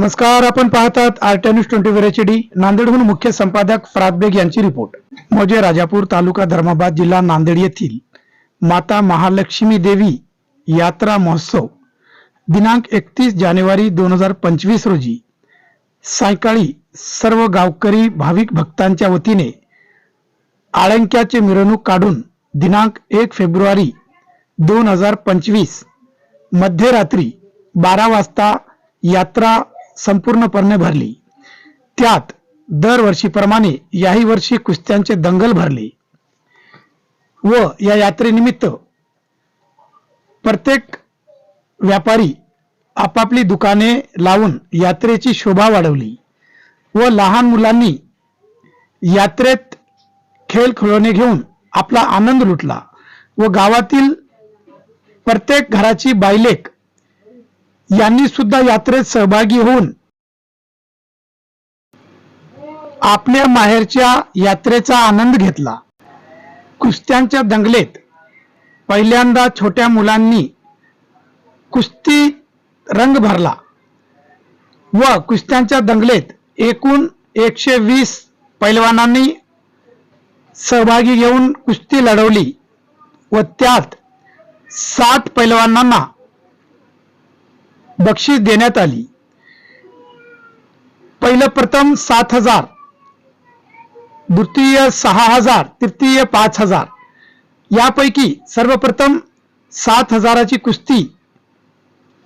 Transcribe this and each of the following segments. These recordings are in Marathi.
नमस्कार आपण पाहतात RT news twenty four H D. नांदेडहून मुख्य संपादक फराद बेग यांची रिपोर्ट. मोजे राजापूर तालुका धर्माबाद जिल्हा नांदेड येथील माता महालक्ष्मी देवी यात्रा महोत्सव. दिनांक एकतीस जानेवारी दोन हजार पंचवीस रोजी सायंकाळी सर्व गावकरी भाविक भक्तांच्या वतीने आळंक्याचे मिरवणूक काढून दिनांक एक फेब्रुवारी दोन हजार पंचवीस मध्यरात्री बारा वाजता यात्रा संपूर्णपणे भरली. त्यात दरवर्षीप्रमाणे याही वर्षी कुस्त्यांचे दंगल भरले. व या यात्रेनिमित्त प्रत्येक व्यापारी आपापली दुकाने लावून यात्रेची शोभा वाढवली व लहान मुलांनी यात्रेत खेळ खेळवणे घेऊन आपला आनंद लुटला व गावातील प्रत्येक घराची बायलेक यांनी सुद्धा यात्रेत सहभागी होऊन आपल्या माहेरच्या यात्रेचा आनंद घेतला. कुस्त्यांच्या दंगलेत पहिल्यांदा छोट्या मुलांनी कुस्ती रंग भरला व कुस्त्यांच्या दंगलेत एकूण एकशे वीस पैलवानांनी सहभागी घेऊन कुस्ती लढवली व त्यात सात पैलवानांना बक्षीस देण्यात आली. पहिलं प्रथम सात हजार द्वितीय सहा हजार तृतीय पाच हजार. यापैकी सर्वप्रथम सात हजाराची कुस्ती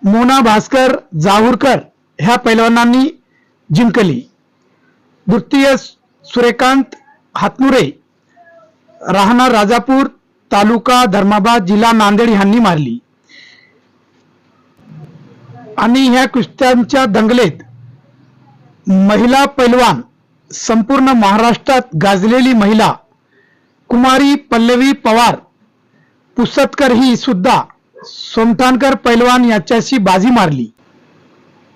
मोना भास्कर जाहूरकर ह्या पैलवानांनी जिंकली. द्वितीय सूर्यकांत हातनुरे राहणार राजापूर तालुका धर्माबाद जिल्हा नांदेड ह्यांनी मारली. आणि ह्या कुस्त्यांच्या दंगलेत महिला पैलवान संपूर्ण महाराष्ट्रात गाजलेली महिला कुमारी पल्लवी पवार पुसतकर ही सुद्धा सोमठाणकर पैलवान याच्याशी बाजी मारली.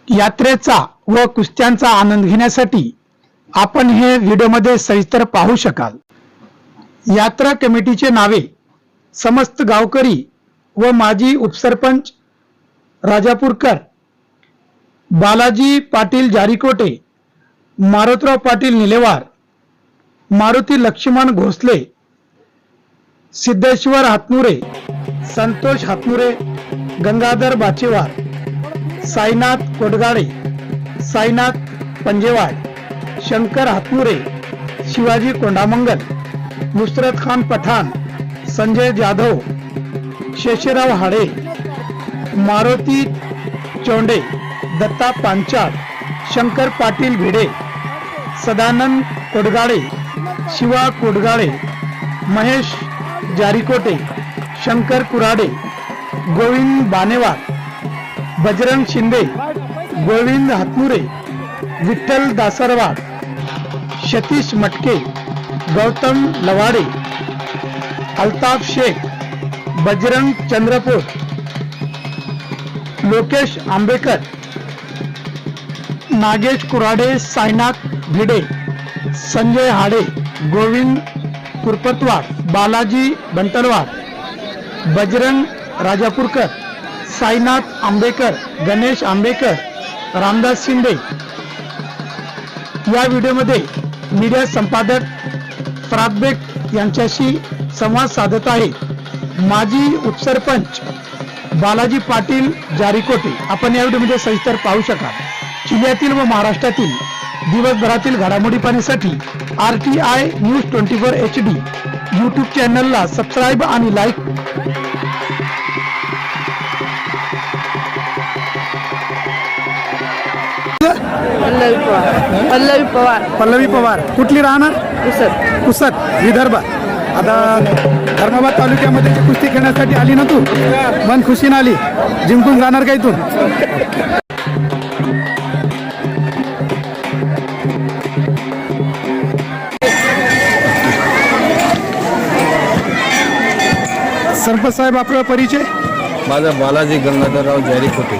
यात्रेचा व कुस्त्यांचा आनंद घेण्यासाठी आपण हे व्हिडिओमध्ये सविस्तर पाहू शकाल. यात्रा कमिटीचे नावे समस्त गावकरी व माजी उपसरपंच राजापूरकर बालाजी पाटील जारीकोटे मारुतराव पाटील निलेवार मारुती लक्ष्मण घोसले सिद्धेश्वर हातनुरे संतोष हातनुरे गंगाधर बाचेवार साईनाथ कोटगाडे साईनाथ पंजेवाड शंकर हातनुरे शिवाजी कोंडामंगल नुसरत खान पठाण संजय जाधव शेषराव हाडे मारुती चोंडे दत्ता पांचाळ शंकर पाटील भिडे सदानंद कोडगाळे शिवा कोडगाळे महेश जारीकोटे शंकर कुराडे गोविंद बानेवार बजरंग शिंदे गोविंद हातमुरे विठ्ठल दासरवाड सतीश मटके गौतम लवाडे अल्ताफ शेख बजरंग चंद्रपूर लोकेश आंबेकर नागेश कुराडे साईनाथ भिडे संजय हाडे गोविंद कुरपतवार बालाजी बंटलवार बजरंग राजापूरकर साईनाथ आंबेकर गणेश आंबेकर रामदास शिंदे. या व्हिडिओमध्ये मीडिया संपादक फरादबेग यांच्याशी संवाद साधत आहे माजी उपसरपंच बालाजी पाटील जारीकोटे. आपण या व्हिडिओमध्ये सविस्तर पाहू शकाल. जिल्ह्यातील व महाराष्ट्रातील दिवसभरातील घडामोडी पाहण्यासाठी R T I news twenty four H D YouTube चॅनलला सबस्क्राईब आणि लाईक पल्लवी पवार. पल्लवी पवार. पल्लवी पवार कुठली राहणार? पुसत पुसद विदर्भ. आता धर्माबाद तालुक्यामध्ये कुस्ती खेळण्यासाठी आली ना तू? मन खुशीनं आली. जिंकून जाणार का इथून? सरपंच साहेब आपला परिचय? माझा बालाजी गंगाधरराव जारीकोटे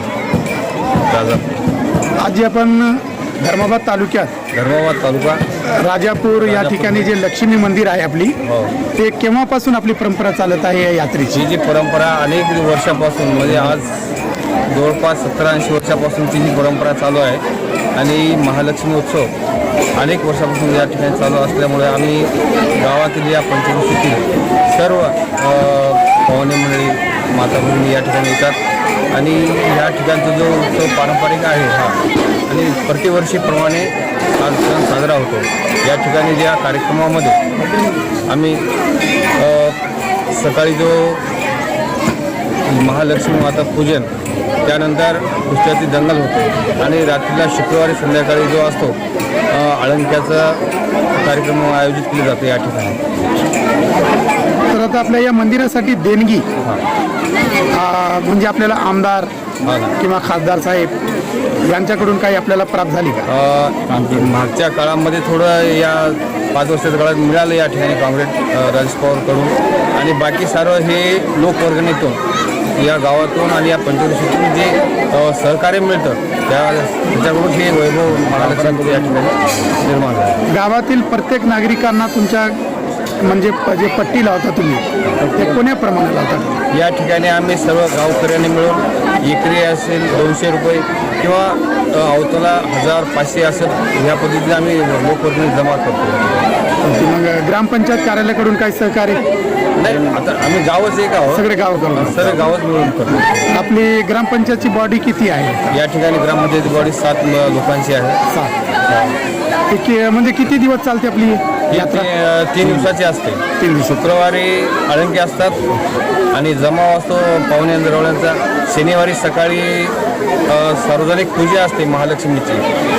राजापूर आज आपण धर्माबाद तालुक्यात धर्माबाद तालुका. राजापूर या ठिकाणी जे लक्ष्मी मंदिर आहे आपली हो. ते केव्हापासून आपली परंपरा चालत आहे या यात्रेची? ही जी परंपरा अनेक वर्षापासून म्हणजे आज जवळपास सतरा ऐंशी वर्षापासून ती ही परंपरा चालू आहे. आणि महालक्ष्मी उत्सव अनेक वर्षापासून या ठिकाणी चालू असल्यामुळे आम्ही गावातील या पंचकृषीतील सर्व पाहुणे मंडळी माता भगिनी या ठिकाणी येतात. आणि या ठिकाणचा जो उत्सव पारंपरिक आहे हा आणि प्रतिवर्षीप्रमाणे हा सण साजरा होतो. या ठिकाणी ज्या कार्यक्रमामध्ये आम्ही सकाळी जो महालक्ष्मी माता पूजन त्यानंतर कुस्त्याची दंगल होते. आणि रात्रीला शुक्रवारी संध्याकाळी जो असतो अ, आळंक्याचा कार्यक्रम आयोजित केले जातो या ठिकाणी. तर आता आपल्या या मंदिरासाठी देणगी म्हणजे आपल्याला आमदार. किंवा खासदार साहेब यांच्याकडून काही आपल्याला प्राप्त झाली का? मागच्या काळामध्ये थोडं या पाच वर्षाच्या काळात मिळालं या ठिकाणी काँग्रेस राजेश पवारकडून. आणि बाकी सर्व हे लोकवर्गणीतून या गावातून आणि या पंचवर्षीतून जे सहकार्य मिळतं त्या त्याच्याकडून हे वैभव महालक्ष्मी या ठिकाणी निर्माण झालं. गावातील प्रत्येक नागरिकांना तुमच्या म्हणजे जे पट्टी लावता तुम्ही ते कोण्या प्रमाणे लावता? या ठिकाणी आम्ही सर्व गावकऱ्यांनी मिळून एकरी असेल दोनशे रुपये किंवा अवतला हजार पाचशे असेल ह्या पद्धतीने आम्ही लोकवर्गणी जमा करतो. मग ग्रामपंचायत कार्यालयाकडून काही सहकार्य? नाही आता आम्ही गावच एक आहोत. सगळे गाव करून सर्व गावच मिळून करतो आपली ग्रामपंचायतची बॉडी किती आहे? या ठिकाणी ग्रामपंचायती बॉडी सात म- लोकांची आहे. सात. ते कि- म्हणजे किती दिवस चालते आपली? ही यात्रा ती- अ, तीन दिवसाची असते. तीन दिवस शुक्रवारी अळंकी असतात आणि जमाव असतो पाहुणे दरवळ्यांचा शनिवारी सकाळी अ, सार्वजनिक पूजा असते महालक्ष्मीची.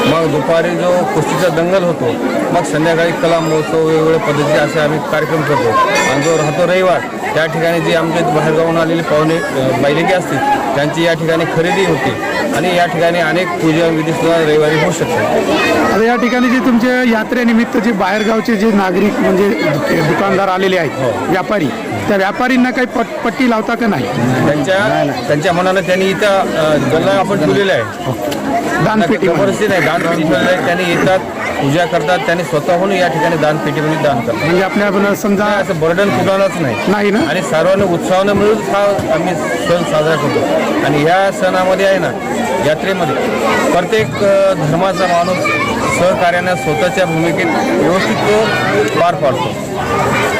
मग दुपारी जो कुस्तीचा दंगल होतो मग संध्याकाळी कला महोत्सव वेगवेगळ्या पद्धतीचे असे आम्ही कार्यक्रम करतो. आणि जो राहतो रविवार त्या ठिकाणी जी आमच्या बाहेरगावून आलेले पाहुणे बैलेके असतील त्यांची या ठिकाणी खरेदी होते. आणि या ठिकाणी अनेक पूजा विधी सुद्धा रविवारी होऊ शकतात. आता या ठिकाणी जे तुमच्या यात्रेनिमित्त जे बाहेरगावचे जे नागरिक म्हणजे दुकानदार आलेले आहेत व्यापारी त्या व्यापारींना काही पट पट्टी लावता का नाही? त्यांच्या त्यांच्या मनानं त्यांनी इथं गल्ला आपण ठेवलेला आहे. दानपेटी जबरदस्ती नाही दानपेटी ठेवलेली आहे. त्यांनी येतात पूजा करतात त्यांनी स्वतःहून या ठिकाणी दानपेटीमध्ये दान करतात. म्हणजे आपल्या समजा असं बर्डन कुणालाच नाही. नाही ना? आणि सर्वांनी उत्साहानं मिळून हा आम्ही सण साजरा करतो. आणि ह्या सणामध्ये आहे ना यात्रेमध्ये प्रत्येक धर्माचा माणूस सहकार्यानं स्वतःच्या भूमिकेत व्यवस्थित तो पार पाडतो.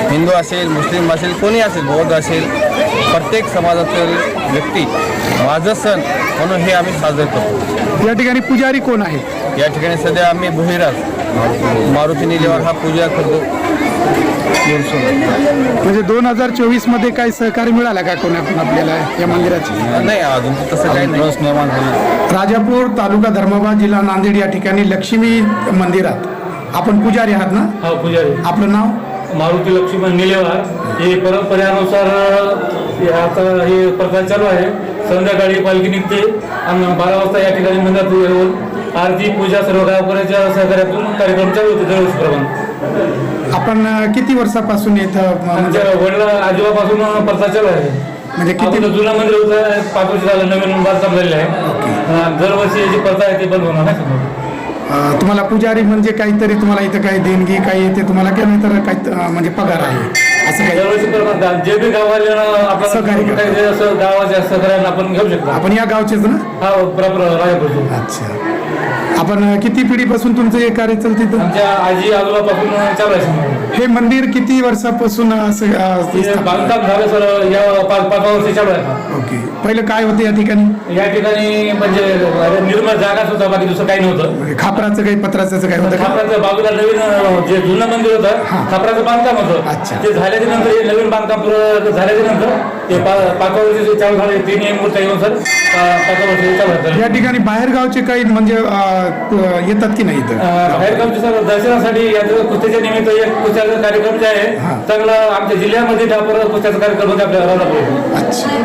हिंदू असेल मुस्लिम असेल कोणी असेल बौद्ध असेल प्रत्येक समाजातील व्यक्ती माझं सण म्हणून हे आम्ही साजरे करतो. या ठिकाणी पुजारी कोण आहे? या ठिकाणी सध्या आम्ही भुईराज. मारुती निलेवर हा पूजा करतो म्हणजे दोन हजार चोवीसमध्ये काही सहकार्य मिळाला का कोणाकडून आपल्याला या मंदिराची? नाही अजून तसं काही नाही. निर्माण झालं राजापूर तालुका धर्माबाद जिल्हा नांदेड या ठिकाणी लक्ष्मी मंदिरात आपण पुजारी आहात ना? हा पुजारी. आपलं नाव? मारुती लक्ष्मण निलेवार. हे परंपरेनुसार हे आता हे प्रकार चालू आहे. संध्याकाळी पालखी निघते आणि बारा वाजता या ठिकाणी मंदिरात येऊन आरती पूजा सर्व गावकऱ्याच्या सहकार्यातून कार्यक्रम चालू होते दरवर्षीप्रमाणे आपण किती वर्षापासून इथं अं, म्हणजे वडला आजोबापासून प्रथा चालू आहे. म्हणजे किती जुनं मंदिर होतं पाच वर्ष झालं नवीन बांधकाम झालेलं आहे. दरवर्षी जी प्रथा आहे ती बंद होणार नाही. तुम्हाला पुजारी म्हणजे काहीतरी तुम्हाला इथं काही देणगी काही येते तुम्हाला काय नाही तर काही म्हणजे पगार आहे. असं काही जे बी सहकार्य आपण करा. काही असं गावाच्या सहकार्यानं आपण घेऊ शकतो. आपण या गावचेच ना? हा प्रॉपर राजापूरचे अच्छा. आपण किती पिढीपासून तुमचं हे कार्य चालतं आमच्या आजी आजोबापासून चालू आहे समोर. हे मंदिर किती वर्षापासून असं हे बांधकाम झालं सर या पाच पाच वर्ष चालू आहे ओके. पहिलं काय होतं या ठिकाणी? या ठिकाणी म्हणजे निर्मळ जागाच होता बाकी दुसरं काही नव्हतं. म्हणजे खापराचं काही पत्राचं काय होतं का? खापराचं बाजूला नवीन जे जुनं मंदिर होतं खापराचं बांधकाम होतं. अच्छा. ते झाल्याच्यानंतर हे नवीन बांधकाम पुरं झाल्याच्यानंतर ते पा- पाच वर्ष चालू झाले तीन मूर्त्या येऊन सर पा- पाच वर्ष चालू या ठिकाणी बाहेर गावचे काही म्हणजे अं, येतात की नाही इथं? बाहेरगावच्या सर दर्शनासाठी याचं कुस्त्याच्या निमित्त एक कुस्त्याचा कार्यक्रम जे आहे चांगला आमच्या जिल्ह्यामध्ये त्या परत कुस्त्याचा कार्यक्रम होता आपल्या अच्छा.